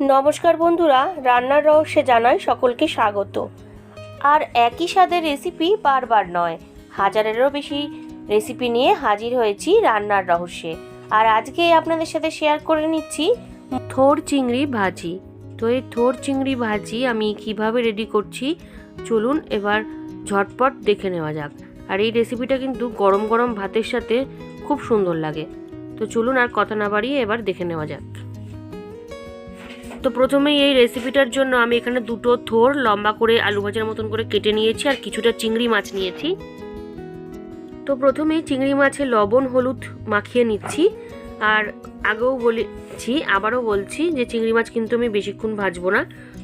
নমস্কার বন্ধুরা, রান্নার রহস্যে জানাই সকলকে স্বাগত। আর একই স্বাদের রেসিপি বারবার নয়, হাজারেরও বেশি রেসিপি নিয়ে হাজির হয়েছি রান্নার রহস্যে। আর আজকে আপনাদের সাথে শেয়ার করে নিচ্ছি থোর চিংড়ি ভাজি। তো এই থোর চিংড়ি ভাজি আমি কীভাবে রেডি করছি, চলুন এবার ঝটপট দেখে নেওয়া যাক। আর এই রেসিপিটা কিন্তু গরম গরম ভাতের সাথে খুব সুন্দর লাগে। তো চলুন আর কথা না বাড়িয়ে এবার দেখে নেওয়া যাক। তো প্রথমেই এই রেসিপিটার জন্য আমি এখানে দুটো থোর লম্বা করে আলু ভাজার মতন করে কেটে নিয়েছি আর কিছুটা চিংড়ি মাছ নিয়েছি। তো প্রথমেই চিংড়ি মাছে লবণ, হলুদ মাখিয়ে নিচ্ছি। আর আগেও বলেছি, আবারও বলছি যে চিংড়ি মাছ কিন্তু আমি বেশিক্ষণ ভাজবো না,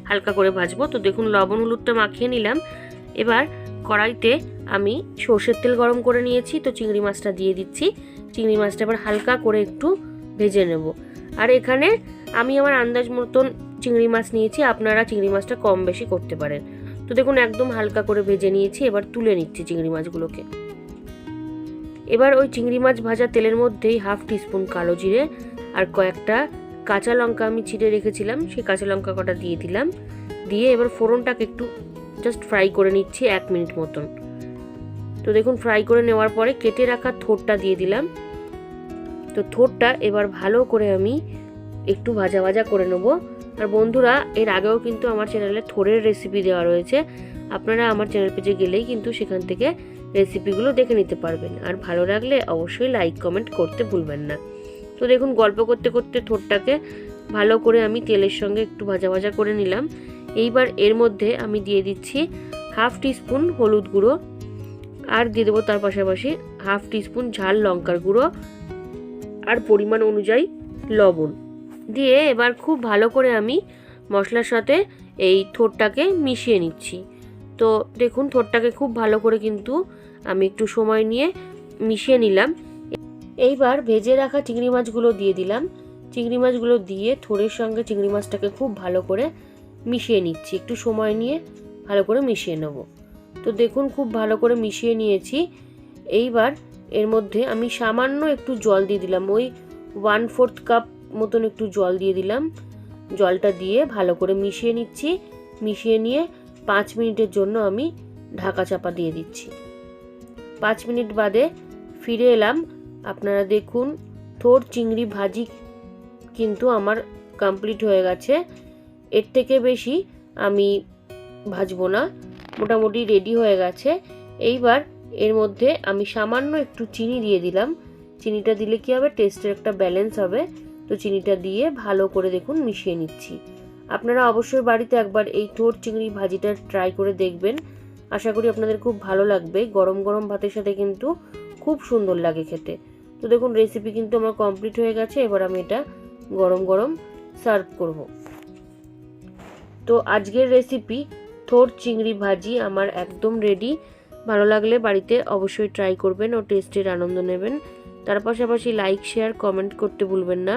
হালকা করে ভাজবো। তো দেখুন, লবণ, হলুদটা মাখিয়ে নিলাম। এবার কড়াইতে আমি সর্ষের তেল গরম করে নিয়েছি, তো চিংড়ি মাছটা দিয়ে দিচ্ছি। চিংড়ি মাছটা এবার হালকা করে একটু ভেজে নেব। আর এখানে আমি আমার আন্দাজ মতন চিংড়ি মাছ নিয়েছি, আপনারা চিংড়ি মাছটা কম বেশি করতে পারেন। তো দেখুন, একদম হালকা করে ভেজে নিয়েছি, এবার তুলে নিচ্ছি চিংড়ি মাছগুলোকে। এবার ওই চিংড়ি মাছ ভাজা তেলের মধ্যেই হাফ টিস্পুন কালো জিরে আর কয়েকটা কাঁচা লঙ্কা আমি ছিঁড়ে রেখেছিলাম, সেই কাঁচা লঙ্কা কটা দিয়ে দিলাম। দিয়ে এবার ফোড়নটাকে একটু জাস্ট ফ্রাই করে নিচ্ছি এক মিনিট মতন। তো দেখুন, ফ্রাই করে নেওয়ার পরে কেটে রাখা থোটটা দিয়ে দিলাম। তো থোটটা এবার ভালো করে আমি একটু ভাজা ভাজা করে নেব। আর বন্ধুরা, এর আগেও কিন্তু আমার চ্যানেলে থোরের রেসিপি দেওয়া রয়েছে। আপনারা আমার চ্যানেল পেজে গেলেই কিন্তু সেখান থেকে রেসিপিগুলো দেখে নিতে পারবেন। আর ভালো লাগলে অবশ্যই লাইক কমেন্ট করতে ভুলবেন না। তো দেখুন, গল্প করতে করতে থোরটাকে ভালো করে আমি তেলের সঙ্গে একটু ভাজা ভাজা করে নিলাম। এইবার এর মধ্যে আমি দিয়ে দিচ্ছি হাফ টিস্পুন হলুদ গুঁড়ো। আর দিয়ে দেবো তার পাশাপাশি হাফ টিস্পুন ঝাল লঙ্কার গুঁড়ো। আর পরিমাণ অনুযায়ী লবণ। দিয়ে এবার খুব ভালো করে আমি মশলার সাথে এই থোরটাকে মিশিয়ে নিচ্ছি। তো দেখুন, থোরটাকে খুব ভালো করে কিন্তু আমি একটু সময় নিয়ে মিশিয়ে নিলাম। এইবার ভেজে রাখা চিংড়ি মাছগুলো দিয়ে দিলাম। চিংড়ি মাছগুলো দিয়ে থোরের সঙ্গে চিংড়ি মাছটাকে খুব ভালো করে মিশিয়ে নিচ্ছি। একটু সময় নিয়ে ভালো করে মিশিয়ে নেব। তো দেখুন, খুব ভালো করে মিশিয়ে নিয়েছি। এইবার এর মধ্যে আমি সামান্য একটু জল দিয়ে দিলাম। ওই ওয়ান ফোর্থ কাপ মতন একটু জল দিয়ে দিলাম। জলটা দিয়ে ভালো করে মিশিয়ে নিচ্ছি। মিশিয়ে নিয়ে পাঁচ মিনিটের জন্য আমি ঢাকা চাপা দিয়ে দিচ্ছি। পাঁচ মিনিট বাদে ফিরে এলাম। আপনারা দেখুন, থোর চিংড়ি ভাজি কিন্তু আমার কমপ্লিট হয়ে গেছে। এর থেকে বেশি আমি ভাজবো না। মোটামুটি রেডি হয়ে গেছে। এইবার এর মধ্যে আমি সামান্য একটু চিনি দিয়ে দিলাম। চিনিটা দিলে কি হবে? টেস্টের একটা ব্যালেন্স হবে। তো চিনিটা দিয়ে ভালো করে দেখুন মিশিয়ে নিচ্ছি। আপনারা অবশ্যই বাড়িতে একবার এই থোর চিংড়ি ভাজিটা ট্রাই করে দেখবেন। আশা করি আপনাদের খুব ভালো লাগবে। গরম গরম ভাতের সাথে কিন্তু খুব সুন্দর লাগে খেতে। তো দেখুন রেসিপি কিন্তু আমার কমপ্লিট হয়ে গেছে। এবার আমি এটা গরম গরম সার্ভ করব। তো আজকের রেসিপি থোর চিংড়ি ভাজি আমার একদম রেডি ভালো লাগলে বাড়িতে অবশ্যই ট্রাই করবেন ও টেস্টের আনন্দ নেবেন। তার পাশাপাশি লাইক শেয়ার কমেন্ট করতে ভুলবেন না।